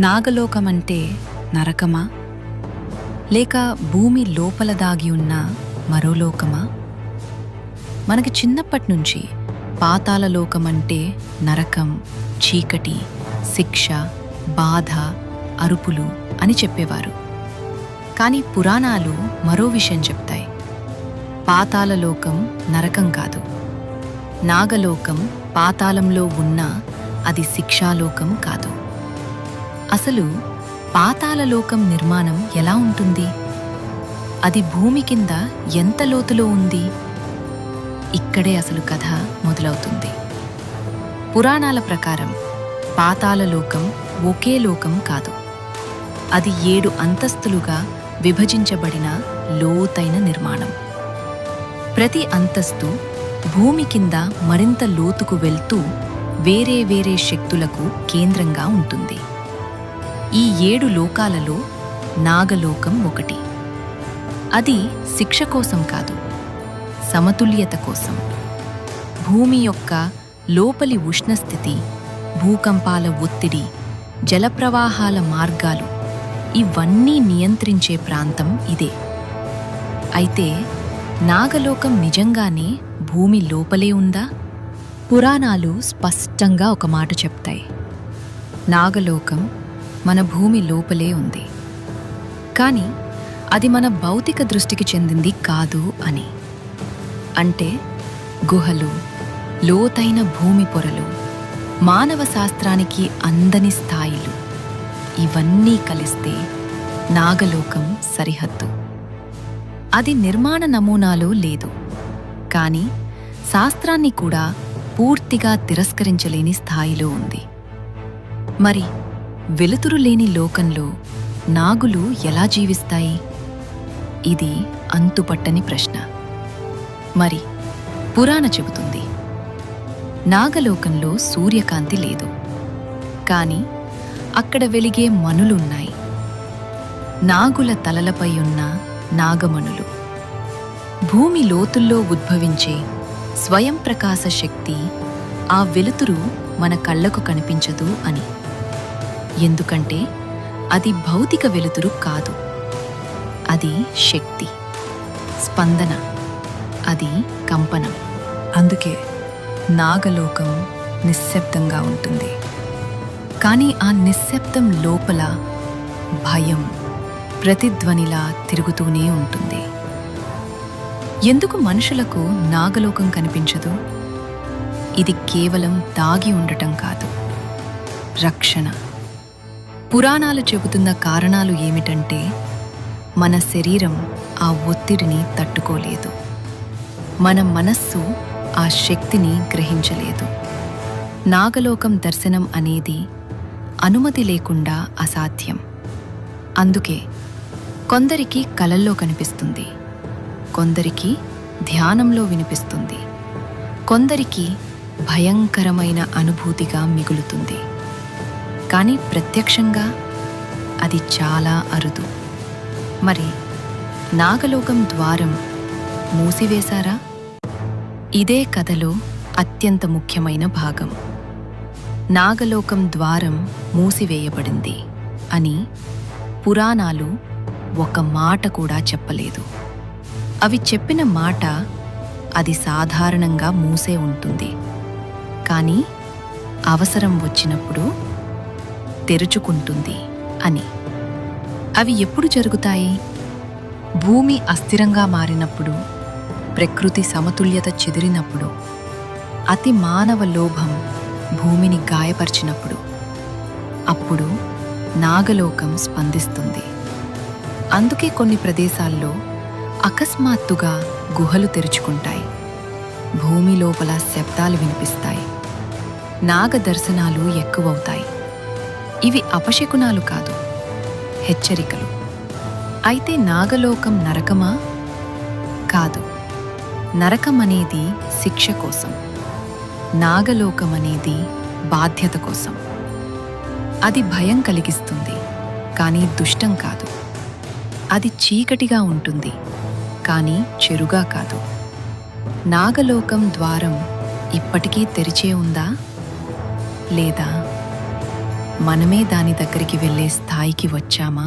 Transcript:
నాగలోకమంటే నరకమా? లేక భూమి లోపల దాగి ఉన్న మరో లోకమా? మనకి చిన్నప్పటి నుంచి లోకమంటే నరకం చీకటి శిక్ష బాధ అరుపులు అని చెప్పేవారు. కానీ పురాణాలు మరో విషయం చెప్తాయి. పాతాల లోకం నరకం కాదు. నాగలోకం పాతాళంలో ఉన్నా అది శిక్షాలోకం కాదు. అసలు పాతాళలోకం నిర్మాణం ఎలా ఉంటుంది? అది భూమి కింద ఎంత లోతులో ఉంది? ఇక్కడే అసలు కథ మొదలవుతుంది. పురాణాల ప్రకారం పాతాళలోకం ఒకే లోకం కాదు. అది ఏడు అంతస్తులుగా విభజించబడిన లోతైన నిర్మాణం. ప్రతి అంతస్తు భూమి కింద మరింత లోతుకు వెళ్తూ వేరే వేరే శక్తులకు కేంద్రంగా ఉంటుంది. ఈ ఏడు లోకాలలో నాగలోకం ఒకటి. అది శిక్ష కోసం కాదు సమతుల్యత కోసం. భూమి యొక్క లోపలి ఉష్ణస్థితి భూకంపాల ఒత్తిడి జలప్రవాహాల మార్గాలు ఇవన్నీ నియంత్రించే ప్రాంతం ఇదే. అయితే నాగలోకం నిజంగానే భూమి లోపలే ఉందా? పురాణాలు స్పష్టంగా ఒక మాట చెప్తాయి. నాగలోకం మన భూమి లోపలే ఉంది. కానీ అది మన భౌతిక దృష్టికి చెందింది కాదు అని. అంటే గుహలు లోతైన భూమి పొరలు మానవ శాస్త్రానికి అందని స్థాయిలు. ఇవన్నీ కలిస్తే నాగలోకం సరిహద్దు. అది నిర్మాణ నమూనాలో లేదు. కానీ శాస్త్రాన్ని కూడా పూర్తిగా తిరస్కరించలేని స్థాయిలో ఉంది. మరి వెలుతురు లేని లోకంలో నాగులు ఎలా జీవిస్తాయి? ఇది అంతుపట్టని ప్రశ్న. మరి పురాణ చెబుతుంది. నాగలోకంలో సూర్యకాంతి లేదు. కాని అక్కడ వెలిగే మనులున్నాయి. నాగుల తలలపై ఉన్న నాగమణులు. భూమి లోతుల్లో ఉద్భవించే స్వయం ప్రకాశ శక్తి ఆ వెలుతురు మన కళ్ళకు కనిపించదు అని. ఎందుకంటే అది భౌతిక వెలుతురు కాదు. అది శక్తి స్పందన అది కంపనం. అందుకే నాగలోకం నిశ్శబ్దంగా ఉంటుంది. కానీ ఆ నిశ్శబ్దం లోపల భయం ప్రతిధ్వనిలా తిరుగుతూనే ఉంటుంది. ఎందుకు మనుషులకు నాగలోకం కనిపించదు? ఇది కేవలం దాగి ఉండటం కాదు. రక్షణ. పురాణాలు చెబుతున్న కారణాలు ఏమిటంటే మన శరీరం ఆ ఒత్తిడిని తట్టుకోలేదు. మన మనస్సు ఆ శక్తిని గ్రహించలేదు. నాగలోకం దర్శనం అనేది అనుమతి లేకుండా అసాధ్యం. అందుకే కొందరికి కలల్లో కనిపిస్తుంది కొందరికి ధ్యానంలో వినిపిస్తుంది కొందరికి భయంకరమైన అనుభూతిగా మిగులుతుంది. కానీ ప్రత్యక్షంగా అది చాలా అరుదు. మరి నాగలోకం ద్వారం మూసివేశారా? ఇదే కథలో అత్యంత ముఖ్యమైన భాగం. నాగలోకం ద్వారం మూసివేయబడింది అని పురాణాలు ఒక మాట కూడా చెప్పలేదు. అవి చెప్పిన మాట అది సాధారణంగా మూసే ఉంటుంది. కానీ అవసరం వచ్చినప్పుడు తెరుచుకుంటుంది అని. అవి ఎప్పుడు జరుగుతాయి? భూమి అస్థిరంగా మారినప్పుడు ప్రకృతి సమతుల్యత చెదిరినప్పుడు అతి మానవ లోభం భూమిని గాయపరిచినప్పుడు అప్పుడు నాగలోకం స్పందిస్తుంది. అందుకే కొన్ని ప్రదేశాల్లో అకస్మాత్తుగా గుహలు తెరుచుకుంటాయి. భూమి లోపల శబ్దాలు వినిపిస్తాయి. నాగ దర్శనాలు ఎక్కువవుతాయి. ఇవి అపశకునాలు కాదు. హెచ్చరికలు. అయితే నాగలోకం నరకమా? కాదు. నరకమనేది శిక్ష కోసం. నాగలోకం అనేది బాధ్యత కోసం. అది భయం కలిగిస్తుంది కానీ దుష్టం కాదు. అది చీకటిగా ఉంటుంది కానీ చెరుగా కాదు. నాగలోకం ద్వారం ఇప్పటికీ తెరిచే ఉందా? లేదా? మనమే దాని దగ్గరికి వెళ్ళే స్థాయికి వచ్చామా?